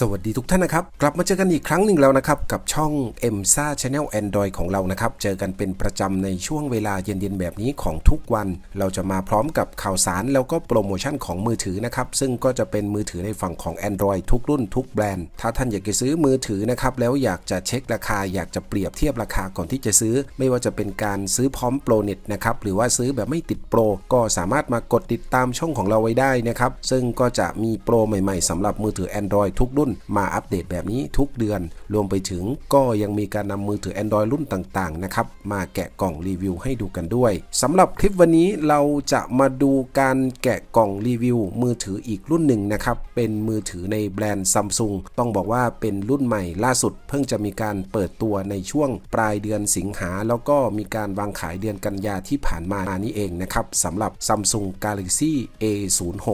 สวัสดีทุกท่านนะครับ กลับมาเจอกันอีกครั้งหนึ่งแล้วนะครับ กับช่อง m s a Channel Android ของเรานะครับ เจอกันเป็นประจำในช่วงเวลาเย็นๆแบบนี้ของทุกวัน เราจะมาพร้อมกับข่าวสารแล้วก็โปรโมชั่นของมือถือนะครับ ซึ่งก็จะเป็นมือถือในฝั่งของ Android ทุกรุ่นทุกแบรนด์ ถ้าท่านอยากจะซื้อมือถือนะครับ แล้วอยากจะเช็คราคาอยากจะเปรียบเทียบราคาก่อนที่จะซื้อ ไม่ว่าจะเป็นการซื้อพร้อมโปรเน็ตนะครับหรือว่าซื้อแบบไม่ติดโปรก็สามารถมากดติดตามช่องของเราไว้ได้นะครับซึ่งก็จะมีโปรใหม่ ๆสำหรับมือถือ Android ทุกรุ่นมาอัปเดตแบบนี้ทุกเดือน รวมไปถึงก็ยังมีการนำมือถือ Android รุ่นต่างๆนะครับมาแกะกล่องรีวิวให้ดูกันด้วยสำหรับคลิปวันนี้เราจะมาดูการแกะกล่องรีวิว มือถืออีกรุ่นหนึ่งนะครับเป็นมือถือในแบรนด์ซัมซุงต้องบอกว่าเป็นรุ่นใหม่ล่าสุด เพิ่งจะมีการเปิดตัวในช่วงปลายเดือนสิงหา แล้วก็มีการวางขายเดือนกันยาที่ผ่านมานี่เองนะครับสำหรับ Samsung Galaxy A06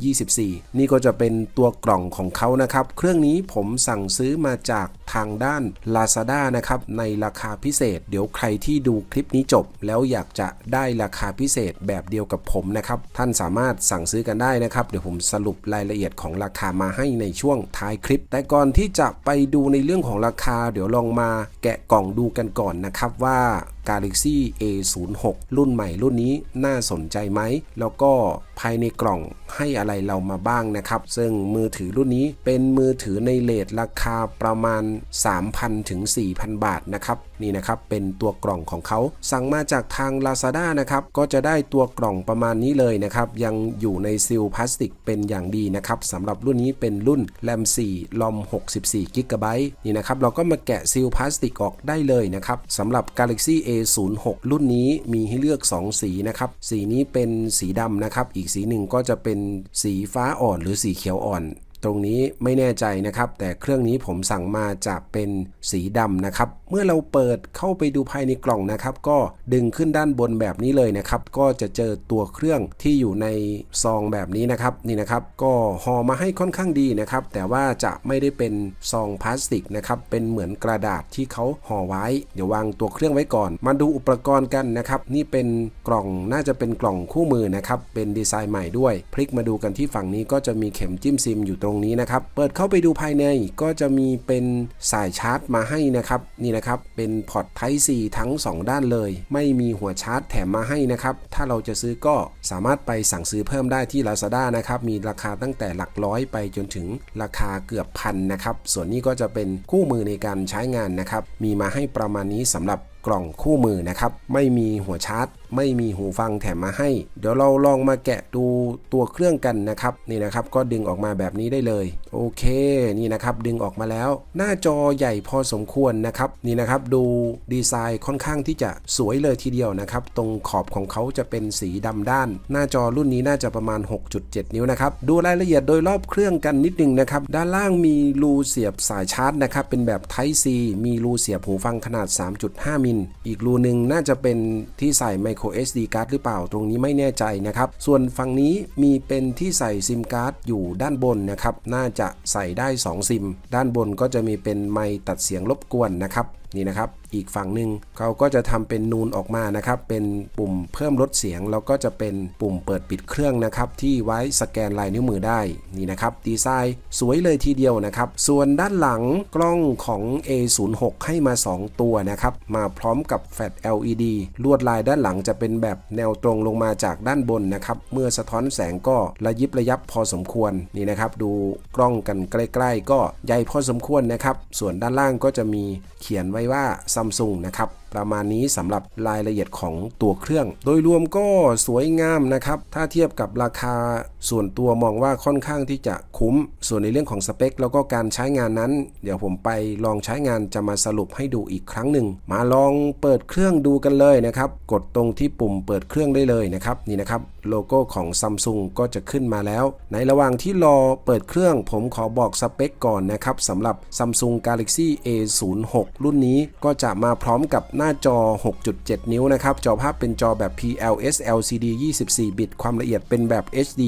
2024 นี่ก็จะเป็นตัวกล่องของเขานะครับเครื่องนี้ผมสั่งซื้อมาจากทางด้าน Lazada นะครับ ในราคาพิเศษ เดี๋ยวใครที่ดูคลิปนี้จบ แล้วอยากจะได้ราคาพิเศษแบบเดียวกับผมนะครับ ท่านสามารถสั่งซื้อกันได้นะครับ เดี๋ยวผมสรุปรายละเอียดของราคามาให้ในช่วงท้ายคลิป แต่ก่อนที่จะไปดูในเรื่องของราคา เดี๋ยวลองมาแกะกล่องดูกันก่อนนะครับว่า Galaxy A06 รุ่นใหม่รุ่นนี้น่าสนใจไหม แล้วก็ภายในกล่องให้อะไรเรามาบ้างนะครับ ซึ่งมือถือรุ่นนี้เป็นมือถือในเลทราคาประมาณ 3,000 ถึง 4,000 บาทนะครับ นี่นะครับเป็นตัวกล่องของเขาสั่งมาจากทาง Lazada นะครับก็จะได้ตัวกล่องประมาณนี้เลยนะครับยังอยู่ในซีลพลาสติกเป็นอย่างดีนะครับสำหรับรุ่นนี้เป็นรุ่น RAM 4 ROM 64 g b นี่นะครับเราก็มาแกะซีลพลาสติกออกได้เลยนะครับสำหรับ Galaxy A06 รุ่นนี้มีให้เลือก 2 สีนะครับสีนี้เป็นสีดำนะครับอีกสีหนึ่งก็จะเป็นสีฟ้าอ่อนหรือสีเขียวอ่อน ตรงนี้ไม่แน่ใจนะครับ แต่เครื่องนี้ผมสั่งมาจะเป็นสีดำนะครับ เมื่อเราเปิดเข้าไปดูภายในกล่องนะครับ ก็ดึงขึ้นด้านบนแบบนี้เลยนะครับ ก็จะเจอตัวเครื่องที่อยู่ในซองแบบนี้นะครับนี่นะครับ ก็ห่อมาให้ค่อนข้างดีนะครับ แต่ว่าจะไม่ได้เป็นซองพลาสติกนะครับ เป็นเหมือนกระดาษที่เขาห่อไว้ เดี๋ยววางตัวเครื่องไว้ก่อน มาดูอุปกรณ์กันนะครับ นี่เป็นกล่องน่าจะเป็นกล่องคู่มือนะครับ เป็นดีไซน์ใหม่ด้วย พลิกมาดูกันที่ฝั่งนี้ก็จะมีเข็มจิ้มซิมอยู่ตรงนี้นะครับ เปิดเข้าไปดูภายในก็จะมีเป็นสายชาร์จมาให้นะครับนี่นะครับเป็นพอร์ต Type C ทั้ง 2 ด้านเลย ไม่มีหัวชาร์จแถมมาให้นะครับ ถ้าเราจะซื้อก็สามารถไปสั่งซื้อเพิ่มได้ที่ Lazada นะครับมีราคาตั้งแต่หลักร้อยไปจนถึงราคาเกือบพันนะครับส่วนนี้ก็จะเป็นคู่มือในการใช้งานนะครับมีมาให้ประมาณนี้สำหรับกล่องคู่มือนะครับ ไม่มีหัวชาร์จ ไม่มีหูฟังแถมมาให้ เดี๋ยวเราลองมาแกะดู ตัวเครื่องกันนะครับนี่นะครับก็ดึงออกมาแบบนี้ได้เลย โอเคนี่นะครับดึงออกมาแล้ว หน้าจอใหญ่พอสมควรนะครับนี่นะครับดูดีไซน์ค่อนข้างที่จะสวยเลยทีเดียวนะครับตรงขอบของเขาจะเป็นสีดำด้าน หน้าจอรุ่นนี้น่าจะประมาณ 6.7 นิ้วนะครับดูรายละเอียดโดยรอบเครื่องกันนิดนึงนะครับด้านล่างมีรูเสียบสายชาร์จนะครับเป็นแบบ Type C มีรูเสียบหูฟังขนาด 3.5 มิล อีกรูหนึ่งน่าจะเป็นที่ใส่ micro SD card หรือเปล่าตรงนี้ไม่แน่ใจนะครับส่วนฝั่งนี้มีเป็นที่ใส่ซิมการ์ดอยู่ด้านบนนะครับ น่าจะใส่ได้ 2 ซิม ด้านบนก็จะมีเป็นไมค์ตัดเสียงรบกวนนะครับ นี่นะครับ อีกฝั่งหนึ่งเขาก็จะทำเป็นนูนออกมานะครับ เป็นปุ่มเพิ่มลดเสียง แล้วก็จะเป็นปุ่มเปิดปิดเครื่องนะครับ ที่ไว้สแกนลายนิ้วมือได้นี่นะครับดีไซน์สวยเลยทีเดียวนะครับ ส่วนด้านหลังกล้องของ A06 ให้มา 2 ตัวนะครับ มาพร้อมกับแฟลช LED ลวดลายด้านหลังจะเป็นแบบแนวตรงลงมาจากด้านบนนะครับ เมื่อสะท้อนแสงก็ระยิบระยับพอสมควรนี่นะครับดูกล้องกันใกล้ ๆ ก็ใหญ่พอสมควรนะครับ ส่วนด้านล่างก็จะมีเขียนไว้ว่าซัมซุงนะครับ ประมาณนี้สำหรับรายละเอียดของตัวเครื่อง โดยรวมก็สวยงามนะครับ ถ้าเทียบกับราคาส่วนตัวมองว่าค่อนข้างที่จะคุ้ม ส่วนในเรื่องของสเปค แล้วก็การใช้งานนั้น เดี๋ยวผมไปลองใช้งานจะมาสรุปให้ดูอีกครั้งหนึ่ง มาลองเปิดเครื่องดูกันเลยนะครับ กดตรงที่ปุ่มเปิดเครื่องได้เลยนะครับนี่นะครับโลโก้ของ Samsung ก็จะขึ้นมาแล้ว ในระหว่างที่รอเปิดเครื่องผมขอบอกสเปคก่อนนะครับสำหรับ Samsung Galaxy A06 รุ่นนี้ก็จะมาพร้อมกับหหน้าจอ 6.7 นิ้วนะครับ จอภาพเป็นจอแบบ PLS LCD 24 บิต ความละเอียดเป็นแบบ HD+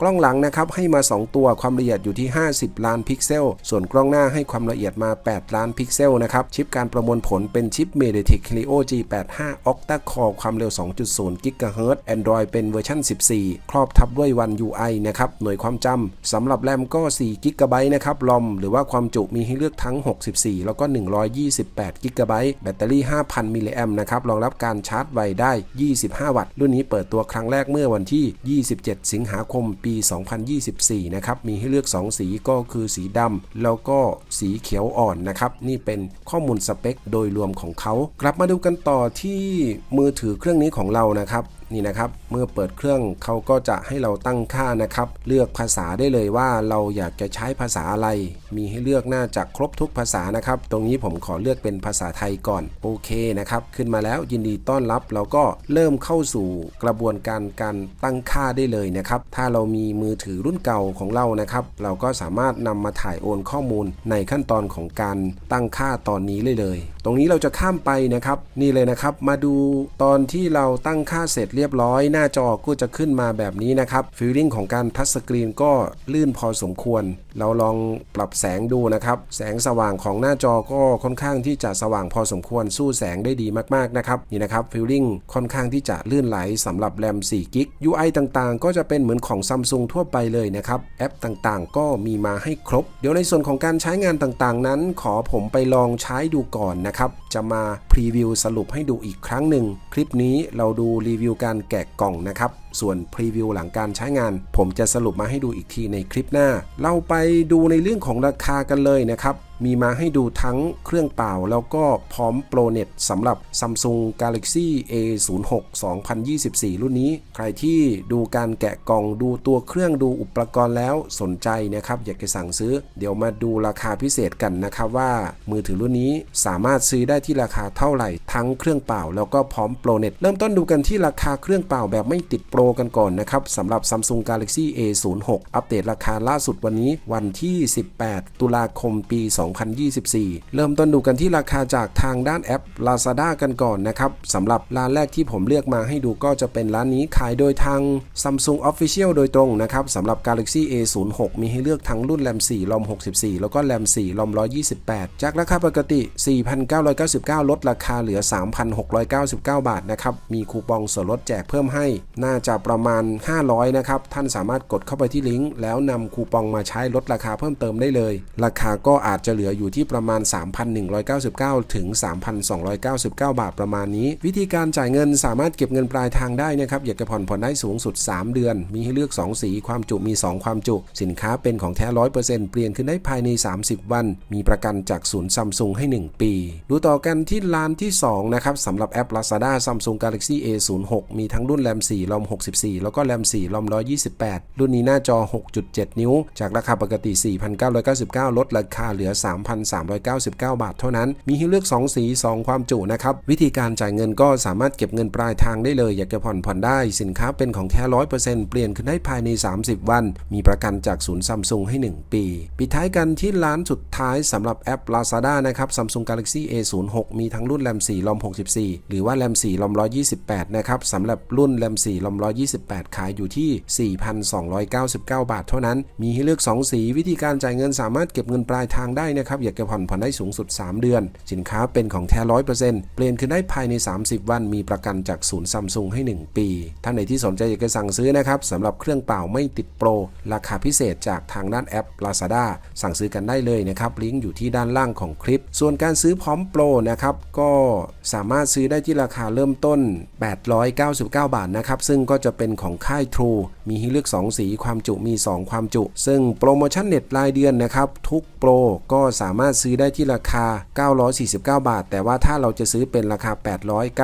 กล้องหลังนะครับให้มา 2 ตัวความละเอียดอยู่ที่ 50 ล้านพิกเซล ส่วนกล้องหน้าให้ความละเอียดมา 8 ล้านพิกเซลนะครับ ชิปการประมวลผลเป็นชิป MediaTek Helio G85 Octa Core ความเร็ว 2.0 GHz Android เป็นเวอร์ชัน14 ครอบทับด้วย One UI นะครับหน่วยความจำสำหรับแรมก็4 GB นะครับ ROM หรือว่าความจุมีให้เลือกทั้ง 64 แล้วก็ 128 GB แบตเตอรี่ 5,000มิลลิแอมนะครับรองรับการชาร์จไวได้ 25 วัตต์ รุ่นนี้เปิดตัวครั้งแรกเมื่อวันที่ 27 สิงหาคมปี 2024 นะครับ มีให้เลือก 2 สีก็คือสีดำแล้วก็สีเขียวอ่อนนะครับ นี่เป็นข้อมูลสเปคโดยรวมของเขา กลับมาดูกันต่อที่มือถือเครื่องนี้ของเรานะครับนี่นะครับเมื่อเปิดเครื่องเขาก็จะให้เราตั้งค่านะครับ เลือกภาษาได้เลยว่าเราอยากจะใช้ภาษาอะไรมีให้เลือกน่าจะครบทุกภาษานะครับ ตรงนี้ผมขอเลือกเป็นภาษาไทยก่อน โอเคนะครับ ขึ้นมาแล้วยินดีต้อนรับเราก็เริ่มเข้าสู่กระบวนการการตั้งค่าได้เลยนะครับ ถ้าเรามีมือถือรุ่นเก่าของเรานะครับ เราก็สามารถนำมาถ่ายโอนข้อมูลในขั้นตอนของการตั้งค่าตอนนี้เลยเลย ตรงนี้เราจะข้ามไปนะครับ นี่เลยนะครับ มาดูตอนที่เราตั้งค่าเสร็จเรียบร้อย หน้าจอก็จะขึ้นมาแบบนี้นะครับฟีลลิ่งของการทัชสกรีนก็ลื่นพอสมควร เราลองปรับแสงดูนะครับ แสงสว่างของหน้าจอก็ค่อนข้างที่จะสว่างพอสมควรสู้แสงได้ดีมากๆนะครับนี่นะครับฟิลลิ่งค่อนข้างที่จะลื่นไหลสำหรับแรม4กิก UI ต่างๆ ก็จะเป็นเหมือนของซัมซุงทั่วไปเลยนะครับแอปต่างๆ ก็มีมาให้ครบ เดี๋ยวในส่วนของการใช้งานต่างๆ นั้น ขอผมไปลองใช้ดูก่อนนะครับจะมาพรีวิวสรุปให้ดูอีกครั้งหนึ่ง คลิปนี้เราดูรีวิวการแกะกล่องนะครับ ส่วนพรีวิวหลังการใช้งาน ผมจะสรุปมาให้ดูอีกทีในคลิปหน้า เราไปดูในเรื่องของราคากันเลยนะครับ มีมาให้ดูทั้งเครื่องเปล่าแล้วก็พร้อมโปรเน็ตสำหรับ Samsung Galaxy A06 2024 รุ่นนี้ ใครที่ดูการแกะกล่องดูตัวเครื่องดูอุปกรณ์แล้วสนใจนะครับ อยากจะสั่งซื้อ เดี๋ยวมาดูราคาพิเศษกันนะครับว่า มือถือรุ่นนี้สามารถซื้อได้ที่ราคาเท่าไหร่ ทั้งเครื่องเปล่าแล้วก็พร้อมโปรเน็ตเริ่มต้นดูกันที่ราคาเครื่องเปล่าแบบไม่ติดโปรกันก่อนนะครับสำหรับ Samsung Galaxy A06 อัปเดตราคาล่าสุดวันนี้วันที่ 18 ตุลาคมปี2 2024 เริ่มต้นดูกันที่ราคาจากทางด้านแอป Lazada กันก่อนนะครับสำหรับร้านแรกที่ผมเลือกมาให้ดูก็จะเป็นร้านนี้ขายโดยทาง Samsung Official โดยตรงนะครับสำหรับ Galaxy A06 มีให้เลือกทั้งรุ่นแรม4 ROM 64 แล้วก็แรม4 ROM 128 จากราคาปกติ 4,999 ลดราคาเหลือ 3,699 บาทนะครับ มีคูปองส่วนลดแจกเพิ่มให้ น่าจะประมาณ 500 นะครับ ท่านสามารถกดเข้าไปที่ลิงก์แล้วนำคูปองมาใช้ลดราคาเพิ่มเติมได้เลย ราคาก็อาจจะเหลืออยู่ที่ประมาณ 3,199 ถึง 3,299 บาทประมาณนี้ วิธีการจ่ายเงินสามารถเก็บเงินปลายทางได้นะครับ อยากจะผ่อนผ่อนได้สูงสุด 3 เดือน มีให้เลือก 2 สีความจุมี 2 ความจุ สินค้าเป็นของแท้ 100%เปลี่ยนขึ้นได้ภายใน 30 วัน มีประกันจากศูนย์ซัมซุงให้ 1 ปี ดูต่อกันที่ร้านที่ 2 นะครับสำหรับแอป Lazada Samsung Galaxy A06 มีทั้งรุ่นแรม4 ROM 64 แล้วก็แรม4 ROM 128 รุ่นนี้หน้าจอ 6.7 นิ้ว จากราคาปกติ 4,999 ลดราคาเหลือ3,399 บาทเท่านั้น มีให้เลือก 2 สี 2 ความจุนะครับ วิธีการจ่ายเงินก็สามารถเก็บเงินปลายทางได้เลย อยากจะผ่อนผ่อนได้ สินค้าเป็นของแท้100%เปลี่ยนขึ้นได้ภายใน 30 วัน มีประกันจากศูนย์ซัมซุงให้ 1 ปี ปิดท้ายกันที่ร้านสุดท้ายสำหรับแอป Lazada นะครับ Samsung Galaxy A06 มีทั้งรุ่นแรม4 ROM 64 หรือว่าแรม4 ROM 128 นะครับสำหรับรุ่นแรม4 ROM 128 ขายอยู่ที่ 4,299 บาทเท่านั้น มีให้เลือก 2 สี วิธีการจ่ายเงินสามารถเก็บเงินปลายทางได้นะครับอยากจะผ่อนผ่อนได้สูงสุด 3 เดือน สินค้าเป็นของแท้100%เปลี่ยนคืนได้ภายใน 30 วันมีประกันจากศูนย์ซัมซุงให้ 1 ปี ท่านไหนที่สนใจอยากจะสั่งซื้อนะครับสำหรับเครื่องเปล่าไม่ติดโปร ราคาพิเศษจากทางด้านแอป Lazada สั่งซื้อกันได้เลยนะครับลิงก์อยู่ที่ด้านล่างของคลิป ส่วนการซื้อพร้อมโปรนะครับก็สามารถซื้อได้ที่ราคาเริ่มต้น 899 บาทนะครับซึ่งก็จะเป็นของค่าย True มีให้เลือก 2 สีความจุมี 2 ความจุ ซึ่งโปรโมชั่นเน็ตรายเดือนนะครับทุกโปรก็สามารถซื้อได้ที่ราคา 949 บาท แต่ว่าถ้าเราจะซื้อเป็นราคา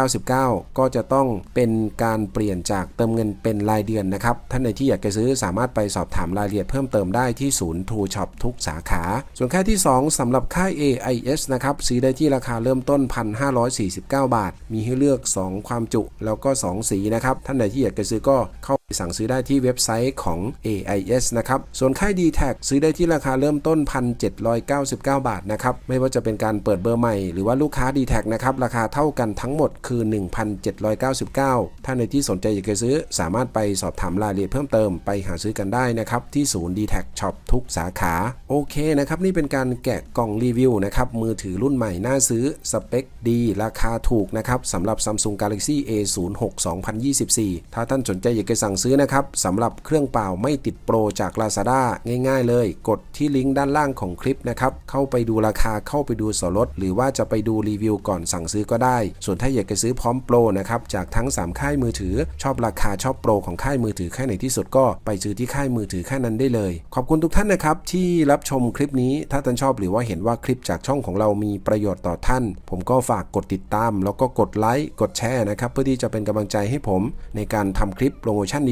899 ก็จะต้องเป็นการเปลี่ยนจากเติมเงินเป็นรายเดือนนะครับ ท่านใดที่อยากจะซื้อสามารถไปสอบถามรายละเอียดเพิ่มเติมได้ที่ศูนย์ True Shop ทุกสาขา ส่วนค่ายที่ 2สำหรับค่าย AIS นะครับซื้อได้ที่ราคาเริ่มต้น 1,549 บาท มีให้เลือก 2 ความจุแล้วก็ 2 สีนะครับ ท่านใดที่อยากจะซื้อก็เข้า สั่งซื้อได้ที่เว็บไซต์ของ AIS นะครับ ส่วนค่าย d t แทซื้อได้ที่ราคาเริ่มต้น 1,799 บาทนะครับ ไม่ว่าจะเป็นการเปิดเบอร์ใหม่ หรือว่าลูกค้า d t แทนะครับ ราคาเท่ากันทั้งหมดคือ 1,799 ถ้าในที่สนใจอยากจะซื้อ สามารถไปสอบถามรายละเอียดเพิ่มเติมไปหาซื้อกันได้นะครับ ที่ศูนย์ d t แท Shop ทุกสาขา โอเคนะครับ นี่เป็นการแกะกล่องรีวิวนะครับมือถือรุ่นใหม่น่าซื้อสเปคดี ราคาถูกนะครับสำหรับ Samsung Galaxy A06 2024 ถ้าท่านสนใจอยากจะสั่งซื้อนะครับสำหรับเครื่องเปล่าไม่ติดโปรจาก Lazada ง่าย ๆ เลย กดที่ลิงก์ด้านล่างของคลิปนะครับ เข้าไปดูราคาเข้าไปดูส่วนลด หรือว่าจะไปดูรีวิวก่อนสั่งซื้อก็ได้ ส่วนถ้าอยากจะซื้อพร้อมโปรนะครับ จากทั้ง 3 ค่ายมือถือ ชอบราคาชอบโปรของค่ายมือถือค่ายไหนที่สุดก็ไปซื้อที่ค่ายมือถือค่ายนั้นได้เลย ขอบคุณทุกท่านนะครับที่รับชมคลิปนี้ถ้าท่านชอบหรือว่าเห็นว่าคลิปจากช่องของเรามีประโยชน์ต่อท่าน ผมก็ฝากกดติดตาม แล้วก็กดไลค์กดแชร์นะครับเพื่อที่จะเป็นกำลังใจให้ผม ในการทำคลิปโปรโมชั่น